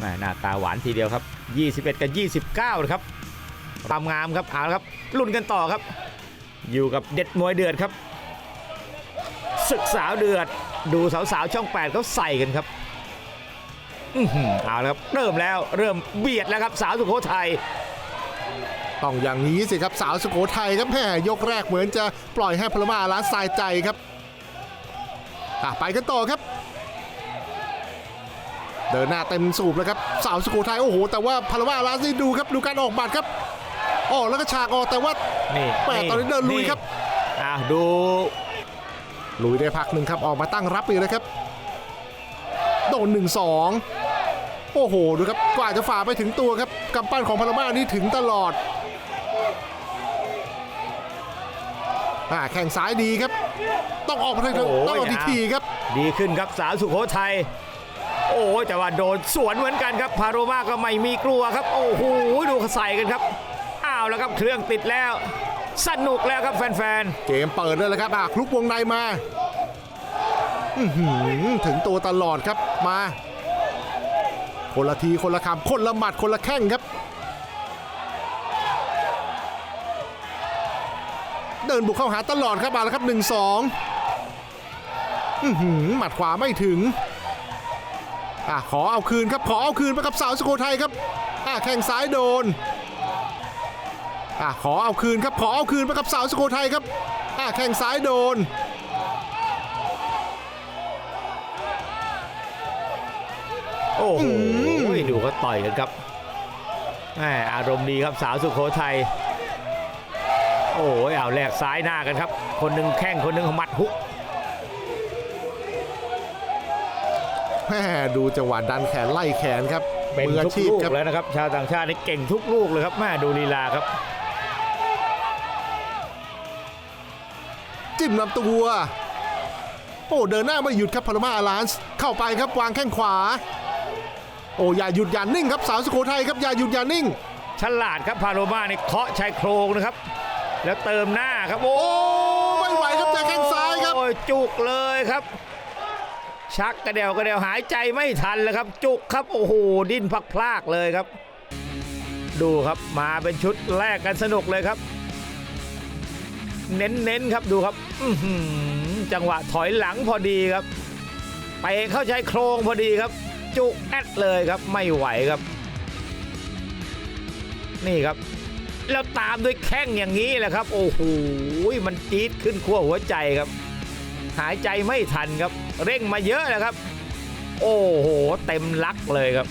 หน้าตาหวานทีเดียวครับ 21 กับ 29นะครับตามงามครับเอาละครับลุ้นกันต่อครับ อยู่กับเด็ดมวยเดือดครับศึกสาวเดือด ดูสาวๆช่อง8เขาใส่กันครับอือหือเอาละครับเริ่มแล้วเริ่มเบียดแล้วครับสาวสุโขทัยต้องอย่างนี้สิครับสาวสุโขทัยครับแม่ยกแรกเหมือนจะปล่อยให้พลมาล้านทรายใจครับอะไปกันต่อครับ เดินหน้าเต็มสูบแล้วครับสาวสุโขทัยโอ้โห แต่ว่าพลมาล้านนี่ดูครับดูการออกหมัดครับออกแล้วก็ฉากออกแต่ว่านี่แม่ตอนนี้เดินลุยครับอะดูลุยได้พักหนึ่งครับออกมาตั้งรับอีกนะครับโดนหนึ่งสองโอ้โหดูครับกว่าจะฝ่าไปถึงตัวครับกำปั้นของพลมานี่ถึงตลอดอ่าแข่งซ้ายดีครับ ต้องออกมาทางโอ้โหต้องออกทีทีครับ ดีขึ้นครับสาวสุโขทัย โอ้แต่ว่าโดนสวนเหมือนกันครับพาโรมาก็ไม่มีกลัวครับ โอ้โหดูขาใส่กันครับอ้าวแล้วครับเครื่องติดแล้ว สนุกแล้วครับแฟนๆ เกมเปิดเลยแล้วครับอ่าคลุกวงในมาถึงตัวตลอดครับมา คนละทีคนละคำคนละหมัดคนละแข้งครับ เดินบุกเข้าหาตลอดครับมาแล้วครับหนึ่งสองหมัดขวาไม่ถึง อะขอเอาคืนครับขอเอาคืนไปกับสาวสุโขทัยครับอะแข้งซ้ายโดนอะขอเอาคืนครับขอเอาคืนไปกับสาวสุโขทัยครับอะแข้งซ้ายโดนโอ้โหดูเขาต่อยกันครับแหมอารมณ์ดีครับสาวสุโขทัยโอ้ยเอาแลกซ้ายหน้ากันครับ คนหนึ่งแข้งคนหนึ่งหมัดฮุก แม่ดูจังหวะดันแขนไล่แขนครับเป็นมืออาทุกชีพลูกครับแล้วนะครับ ชาวต่างชาตินี่เก่งทุกลูกเลยครับแม่ดูลีลาครับ จิ้มลำตัว โอ้เดินหน้าไม่หยุดครับพารามาอลานส์เข้าไปครับวางแข้งขวา โอ้อย่าหยุดอย่านิ่งครับสาวสุโขทัยครับอย่าหยุดอย่านิ่ง ฉลาดครับพาโรมาเนี่ยเคาะชายโครงนะครับ แล้วเติมหน้าครับโอ้โอ้ไม่ไหวครับเจอแข้งซ้ายครับโอ้ยจุกเลยครับ ชักกระเดวกระเดวหายใจไม่ทันเลยครับ จุกครับโอ้โหดิ้นพักพลากเลยครับ ดูครับมาเป็นชุดแรกกันสนุกเลยครับ เน้นๆครับดูครับจังหวะถอยหลังพอดีครับไปเข้าชายโครงพอดีครับ จุกแอดเลยครับไม่ไหวครับ นี่ครับ แล้วตามด้วยแข้งอย่างนี้แหละครับ โอ้โหมันจี๊ดขึ้นขั้วหัวใจครับ หายใจไม่ทันครับ เร่งมาเยอะนะครับ โอ้โห เต็มลักเลยครับ